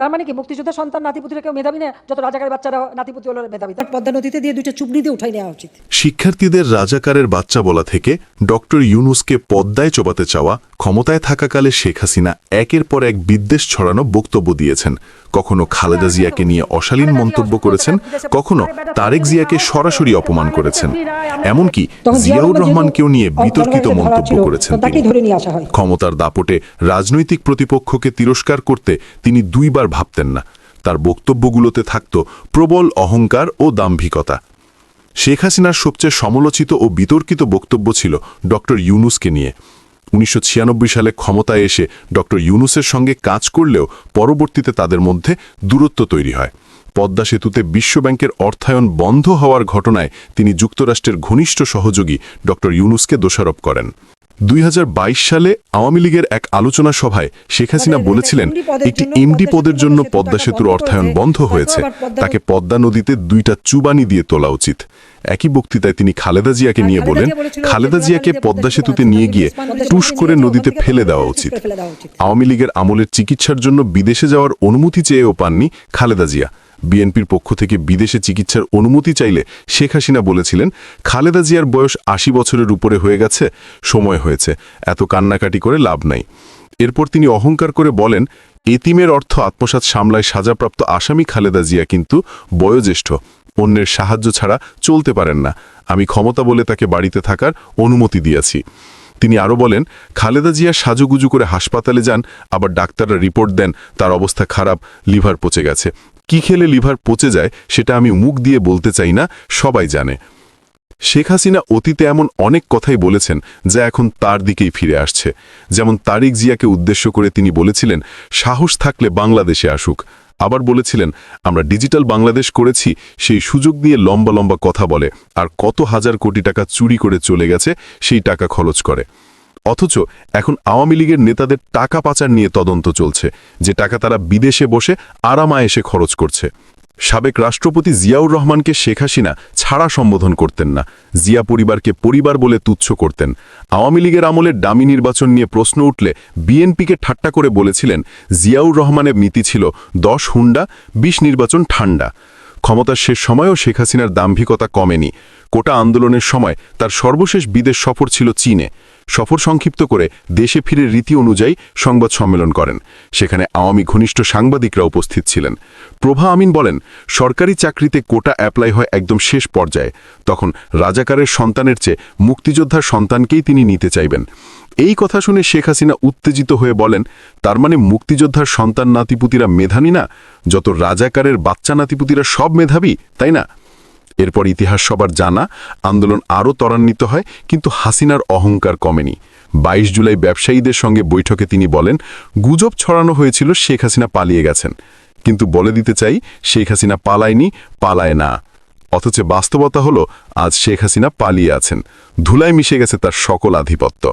তার মানে কি মুক্তিযোদ্ধা সন্তান নাতিপুতিরা কেউ মেধাবী না? যত রাজাকারের বাচ্চারা নাতিপুতি হলো মেধাবী তার পদ্মা নদীতে দিয়ে দুইটা দিয়ে উঠাই নেওয়া উচিত। শিক্ষার্থীদের রাজাকারের বাচ্চা বলা থেকে ডক্টর ইউনুসকে পদ্মায় চোবাতে চাওয়া ক্ষমতায় থাকাকালে শেখ হাসিনা একের পর এক বিদ্বেষ ছড়ানো বক্তব্য দিয়েছেন। কখনো খালেদা জিয়াকে নিয়ে অশালীন মন্তব্য করেছেন কখনো তারেক জিয়াকে সরাসরি অপমান করেছেন। এমনকি জিয়াউর রহমানকেও নিয়ে বিতর্কিত মন্তব্য করেছেন ক্ষমতার দাপটে রাজনৈতিক প্রতিপক্ষকে তিরস্কার করতে তিনি দুইবার ভাবতেন না। তার বক্তব্যগুলোতে থাকত প্রবল অহংকার ও দাম্ভিকতা। শেখ হাসিনার সবচেয়ে সমালোচিত ও বিতর্কিত বক্তব্য ছিল ড ইউনুসকে নিয়ে। উনিশশো ছিয়ানব্বই সালে ক্ষমতায় এসে ডক্টর ইউনুসের সঙ্গে কাজ করলেও পরবর্তীতে তাদের মধ্যে দূরত্ব তৈরি হয়। পদ্মা সেতুতে বিশ্বব্যাংকের অর্থায়ন বন্ধ হওয়ার ঘটনায় তিনি যুক্তরাষ্ট্রের ঘনিষ্ঠ সহযোগী ডক্টর ইউনুসকে দোষারোপ করেন। দুই হাজার বাইশ সালে আওয়ামী লীগের এক আলোচনা সভায় শেখ হাসিনা বলেছিলেন একটি এমডি পদের জন্য পদ্মা সেতুর অর্থায়ন বন্ধ হয়েছে। তাকে পদ্মা নদীতে দুইটা চুবানি দিয়ে তোলা উচিত। একই বক্তৃতায় তিনি খালেদা জিয়াকে নিয়ে বলেন খালেদা জিয়াকে পদ্মা সেতুতে নিয়ে গিয়ে টুস করে নদীতে ফেলে দেওয়া উচিত। আওয়ামী লীগের আমলের চিকিৎসার জন্য বিদেশে যাওয়ার অনুমতি চেয়েও পাননি খালেদা জিয়া। বিএনপির পক্ষ থেকে বিদেশে চিকিৎসার অনুমতি চাইলে শেখ হাসিনা বলেছিলেন, খালেদা জিয়ার বয়স আশি বছরের উপরে হয়ে গেছে, সময় হয়েছে। এত কান্নাকাটি করে লাভ নাই। এরপর তিনি অহংকার করে বলেন, এতিমের অর্থ আত্মসাৎ সামলায় সাজাপ্রাপ্ত আসামি খালেদা জিয়া কিন্তু বয়োজ্যেষ্ঠ। অন্যের সাহায্য ছাড়া চলতে পারেন না। আমি ক্ষমতা বলে তাকে বাড়িতে থাকার অনুমতি দিয়েছি। তিনি আরও বলেন, খালেদা জিয়া সাজুগুজু করে হাসপাতালে যান, আবার ডাক্তাররা রিপোর্ট দেন, তার অবস্থা খারাপ, লিভার পচে গেছে। কি খেলে লিভার পচে যায় সেটা আমি মুখ দিয়ে বলতে চাই না, সবাই জানে। শেখ হাসিনা অতীতে এমন অনেক কথাই বলেছেন যা এখন তার দিকেই ফিরে আসছে। যেমন তারিক জিয়াকে উদ্দেশ্য করে তিনি বলেছিলেন, সাহস থাকলে বাংলাদেশে আসুক। আবার বলেছিলেন, আমরা ডিজিটাল বাংলাদেশ করেছি, সেই সুযোগ দিয়ে লম্বা লম্বা কথা বলে, আর কত হাজার কোটি টাকা চুরি করে চলে গেছে, সেই টাকা খরচ করে। অথচ এখন আওয়ামী লীগের নেতাদের টাকা পাচার নিয়ে তদন্ত চলছে, যে টাকা তারা বিদেশে বসে আরামায়েসে খরচ করছে। সাবেক রাষ্ট্রপতি জিয়াউর রহমানকে শেখ হাসিনা ছাড়া সম্বোধন করতেন না, জিয়া পরিবারকে পরিবার বলে তুচ্ছ করতেন। আওয়ামী লীগের আমলে ডামি নির্বাচন নিয়ে প্রশ্ন উঠলে বিএনপিকে ঠাট্টা করে বলেছিলেন, জিয়াউর রহমানের নীতি ছিল দশ হুন্ডা, বিশ নির্বাচন ঠান্ডা। ক্ষমতার শেষ সময়েও শেখ হাসিনার দাম্ভিকতা কমেনি। কোটা আন্দোলনের সময় তার সর্বশেষ বিদেশ সফর ছিল চীনে। সফর সংক্ষিপ্ত করে দেশে ফিরে রীতি অনুযায়ী সংবাদ সম্মেলন করেন। সেখানে আওয়ামী ঘনিষ্ঠ সাংবাদিকরা উপস্থিত ছিলেন। প্রভা আমিন বলেন, সরকারি চাকরিতে কোটা অ্যাপ্লাই হয় একদম শেষ পর্যায়ে। তখন রাজাকারের সন্তানের চেয়ে মুক্তিযোদ্ধার সন্তানকেই তিনি নিতে চাইবেন। এই কথা শুনে শেখ হাসিনা উত্তেজিত হয়ে বলেন, তার মানে মুক্তিযোদ্ধার সন্তান নাতিপুতিরা মেধাবী না? যত রাজাকারের বাচ্চা নাতিপুতিরা সব মেধাবী, তাই না? এরপর ইতিহাস সবার জানা, আন্দোলন আরও ত্বরান্বিত হয়, কিন্তু হাসিনার অহংকার কমেনি। ২২ জুলাই ব্যবসায়ীদের সঙ্গে বৈঠকে তিনি বলেন, গুজব ছড়ানো হয়েছিল, শেখ হাসিনা পালিয়ে গেছেন। কিন্তু বলে দিতে চাই, শেখ হাসিনা পালায়নি, পালায় না। অথচ বাস্তবতা হলো, আজ শেখ হাসিনা পালিয়ে আছেন। ধুলায় মিশে গেছে তার সকল আধিপত্য।